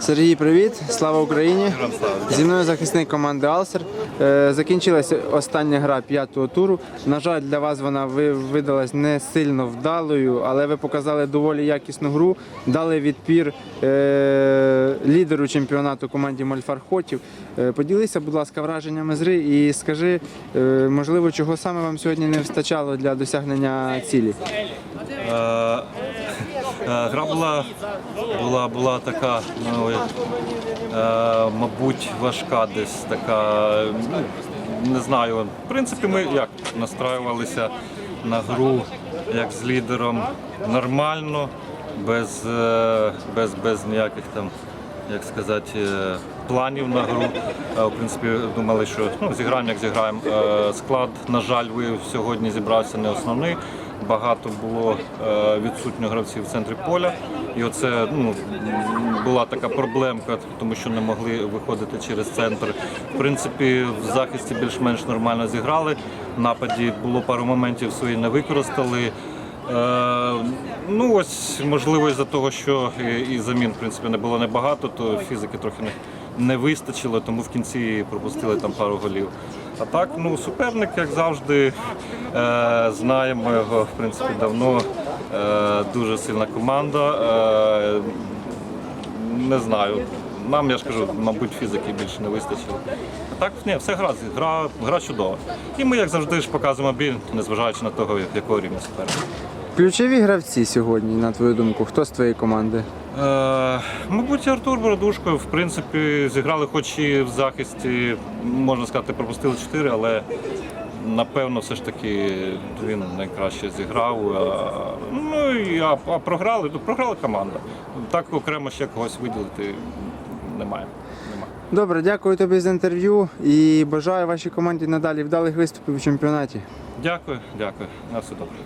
Сергій, привіт! Слава Україні! Зі мною захисник команди Алсер. Е, Закінчилася остання гра п'ятого туру. На жаль, для вас вона ви- видалась не сильно вдалою, але ви показали доволі якісну гру, дали відпір е, лідеру чемпіонату команді Мольфар Хотів. Е, Поділися, будь ласка, враженнями з гри і скажи, можливо, чого саме вам сьогодні не вистачало для досягнення цілі. Е, Гра була, була, була така, ну, е, мабуть, важка десь така. ну, Не знаю. В принципі, ми як настраювалися на гру як з лідером нормально, без, е, без, без ніяких там, як сказати, планів на гру. В принципі, думали, що ну, зіграємо, як зіграємо. Склад, на жаль, виявив сьогодні зібрався не основний. Багато було е, відсутньо гравців в центрі поля. І оце ну, була така проблемка, тому що не могли виходити через центр. В принципі, в захисті більш-менш нормально зіграли. В нападі було пару моментів свої не використали. Е, ну ось можливо із-за того, що і, замін в принципі не було небагато, то фізики трохи не вистачило, тому в кінці пропустили там пару голів. А так, ну суперник, як завжди, е, знаємо його в принципі давно. Е, дуже сильна команда. Е, не знаю. Нам, я ж кажу, мабуть, фізики більше не вистачило. А так, ні, все гра, гра, гра чудова. І ми, як завжди, ж показуємо біль, незважаючи на того, якого рівня суперника. Ключові гравці сьогодні, на твою думку, хто з твоєї команди? Е, мабуть, Артур Бородушко, в принципі, зіграли, хоч і в захисті, можна сказати, пропустили 4, але напевно все ж таки він найкраще зіграв. А, ну і а, а програли, ну, програла команда. Так окремо ще когось виділити немає. немає. Добре, дякую тобі за інтерв'ю і бажаю вашій команді надалі вдалих виступів у чемпіонаті. Дякую, дякую. На все добре.